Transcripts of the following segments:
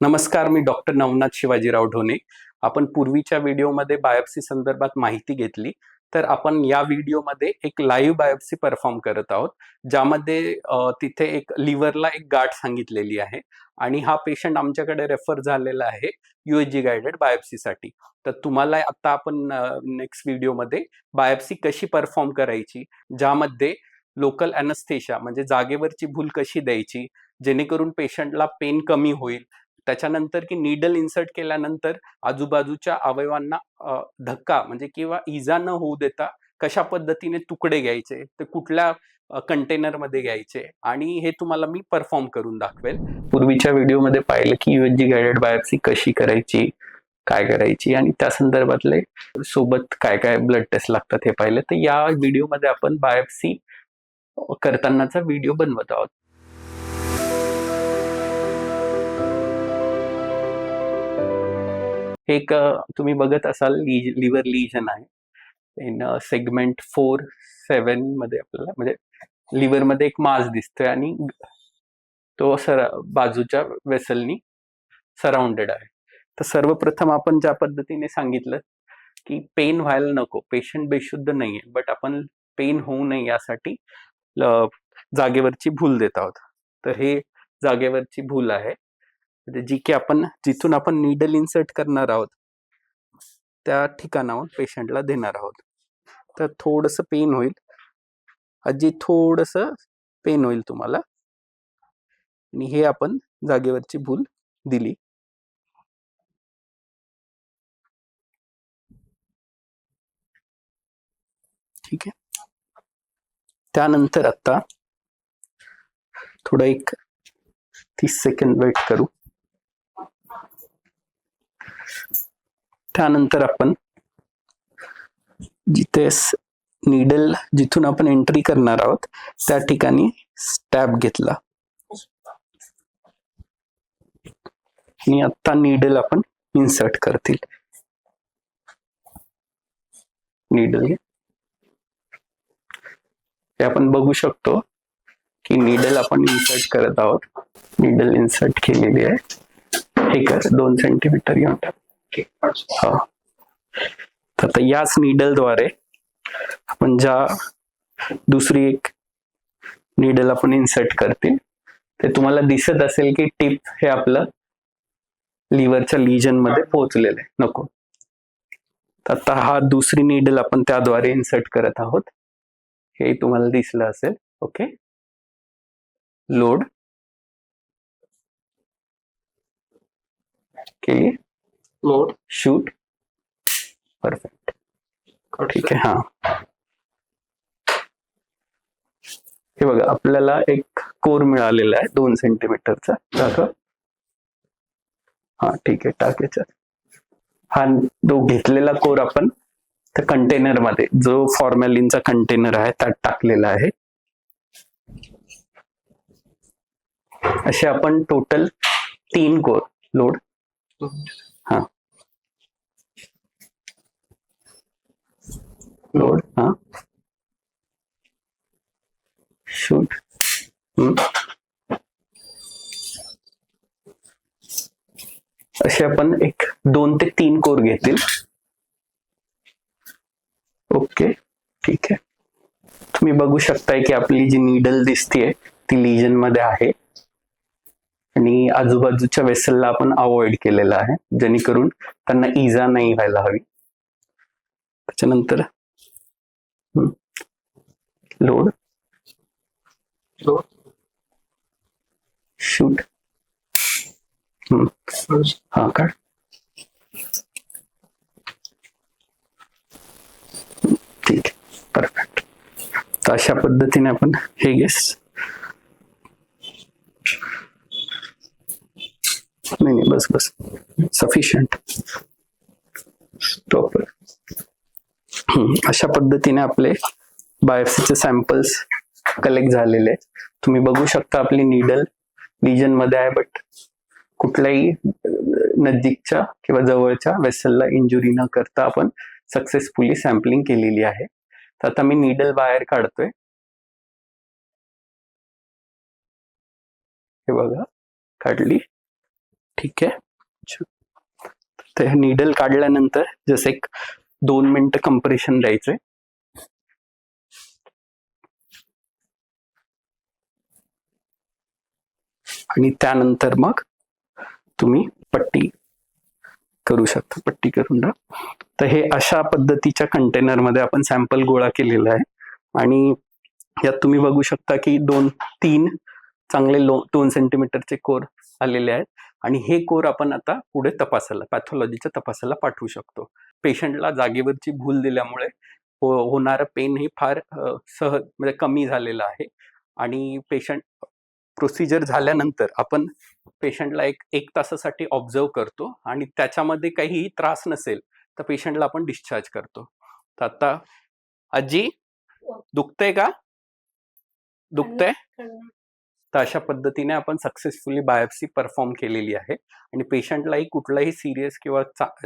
नमस्कार मी डॉक्टर नवनाथ शिवाजीराव ढोणे आपण पूर्वीच्या व्हिडिओमध्ये बायोप्सी संदर्भात माहिती घेतली. तर आपण या व्हिडिओमध्ये एक लाईव्ह बायोप्सी परफॉर्म करत आहोत ज्यामध्ये तिथे एक लिव्हरला एक गाठ सांगितलेली आहे आणि हा पेशंट आमच्याकडे रेफर झालेला आहे युएसजी गायडेड बायोप्सीसाठी. तर तुम्हाला आता आपण नेक्स्ट व्हिडिओमध्ये बायोप्सी कशी परफॉर्म करायची ज्यामध्ये लोकल अनस्थेशा म्हणजे जागेवरची भूल कशी द्यायची जेणेकरून पेशंटला पेन कमी होईल त्याच्यानंतर की नीडल इन्सर्ट केल्यानंतर आजूबाजूच्या अवयवांना धक्का म्हणजे किंवा इजा न होऊ देता कशा पद्धतीने तुकडे घ्यायचे ते कुठल्या कंटेनरमध्ये घ्यायचे आणि हे तुम्हाला मी परफॉर्म करून दाखवेल. पूर्वीच्या व्हिडिओमध्ये पाहिलं की युएनजी गायडेड बायोप्सी कशी करायची काय करायची आणि त्या संदर्भातले सोबत काय काय ब्लड टेस्ट लागतात हे पाहिलं. तर या व्हिडिओमध्ये आपण बायोप्सी करतानाचा व्हिडिओ बनवत आहोत. हे एक तुम्ही बघत असाल लिव्हर लिजन आहे. इन सेगमेंट फोर सेवनमध्ये आपल्याला म्हणजे लिव्हरमध्ये एक मास दिसतोय आणि तो सर बाजूच्या वेसलनी सराउंडेड आहे. तर सर्वप्रथम आपण ज्या पद्धतीने सांगितलं की पेन व्हायला नको पेशंट बेशुद्ध नाहीये बट आपण पेन होऊ नये यासाठी जागेवरची भूल देत आहोत. तर हे जागेवरची भूल आहे. म्हणजे जी की आपण जिथून आपण निडल इन्सर्ट करणार आहोत त्या ठिकाणाहून पेशंटला देणार आहोत. तर थोडंसं पेन होईल. आजी थोडंसं पेन होईल तुम्हाला. आणि हे आपण जागेवरची भूल दिली. ठीक आहे. त्यानंतर आता थोडं एक तीस सेकंड वेट करू. त्यानंतर आपण जिथे निडल जिथून आपण एंट्री करणार आहोत त्या ठिकाणी स्टॅप घेतला. आणि आता निडल आपण इन्सर्ट करतील. निडल हे. आपण बघू शकतो की निडल आपण इन्सर्ट करत आहोत. निडल इन्सर्ट केलेली आहे. हे कर दोन सेंटीमीटर घेऊन टाक. हा. तर आता याच निडलद्वारे आपण ज्या दुसरी एक निडल आपण इन्सर्ट करते ते तुम्हाला दिसत असेल की टिप हे आपलं लिव्हरच्या लिजनमध्ये पोहोचलेलं आहे. नको. आता हा दुसरी निडल आपण त्याद्वारे इन्सर्ट करत आहोत. हे तुम्हाला दिसलं असेल. ओके लोड केली लोड शूट परफेक्ट ठीक आहे हा. हे बघा आपल्याला एक कोर मिळालेला आहे दोन सेंटीमीटरचा दाखव. हा ठीक आहे टाक याच्यात. हा जो घेतलेला कोर आपण त्या कंटेनरमध्ये जो फॉर्मॅलिनचा कंटेनर आहे त्यात टाकलेला आहे. असे आपण टोटल तीन कोर लोड हा। लोड हा। शूट असे आपण एक, दोन ते तीन कोर घेतील. ओके ठीक आहे. तुम्ही बघू शकताय की आपली जी निडल दिसतीये, ती लिजन मध्ये आहे. आणि आजूबाजूच्या वेसलला आपण अवॉइड केलेलं आहे. जेणेकरून त्यांना इजा नाही व्हायला हवी. त्याच्यानंतर लोड लोड शूट हा काढ. ठीक परफेक्ट तर अशा पद्धतीने आपण हे गेस नाही नाही बस बस. सफिशियंट प्रॉपर अशा पद्धतीने आपले बायोप्सीचे सॅम्पल्स कलेक्ट झालेले आहेत. तुम्ही बघू शकता आपली निडल लिजनमध्ये आहे बट कुठल्याही नजीकच्या किंवा जवळच्या वेसलला इंजुरी न करता आपण सक्सेसफुली सॅम्पलिंग केलेली आहे. तर आता मी निडल बाहेर काढतोय. हे बघा. काढली. ठीक आहे. ते निडल काढल्यानंतर जसे एक दोन मिनिटं कंप्रेशन द्यायचे आणि त्यानंतर मग तुम्ही पट्टी करू शकता. पट्टी करून द्या तर हे अशा पद्धतीच्या कंटेनरमध्ये आपण सॅम्पल गोळा केलेला आहे. आणि यात तुम्ही बघू शकता की दोन तीन चांगले लो दोन सेंटीमीटरचे कोर आलेले आहेत. आणि हे कोर आपण आता पुढे तपासायला पॅथॉलॉजीच्या तपासाला पाठवू शकतो. पेशंटला जागेवरची भूल दिल्यामुळे हो होणारं पेन हे फार सहज म्हणजे कमी झालेलं आहे. आणि पेशंट प्रोसिजर झाल्यानंतर आपण पेशंटला एक एक तासासाठी ऑब्झर्व करतो आणि त्याच्यामध्ये काहीही त्रास नसेल तर पेशंटला आपण डिस्चार्ज करतो. तर आता आजी दुखतंय का? दुखतंय? तर अशा पद्धतीने आपण सक्सेसफुली बायोप्सी परफॉर्म केलेली आहे. आणि पेशंटलाही कुठलाही सिरियस किंवा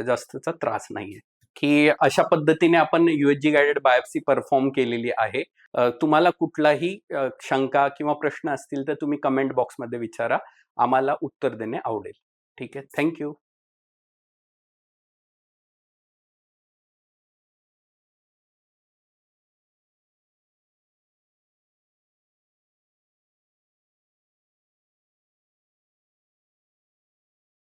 जास्तचा त्रास नाहीये. की अशा पद्धतीने आपण युएसजी गायडेड बायोप्सी परफॉर्म केलेली आहे. तुम्हाला कुठलाही शंका किंवा प्रश्न असतील तर तुम्ही कमेंट बॉक्समध्ये विचारा. आम्हाला उत्तर देणे आवडेल. ठीक आहे? थँक्यू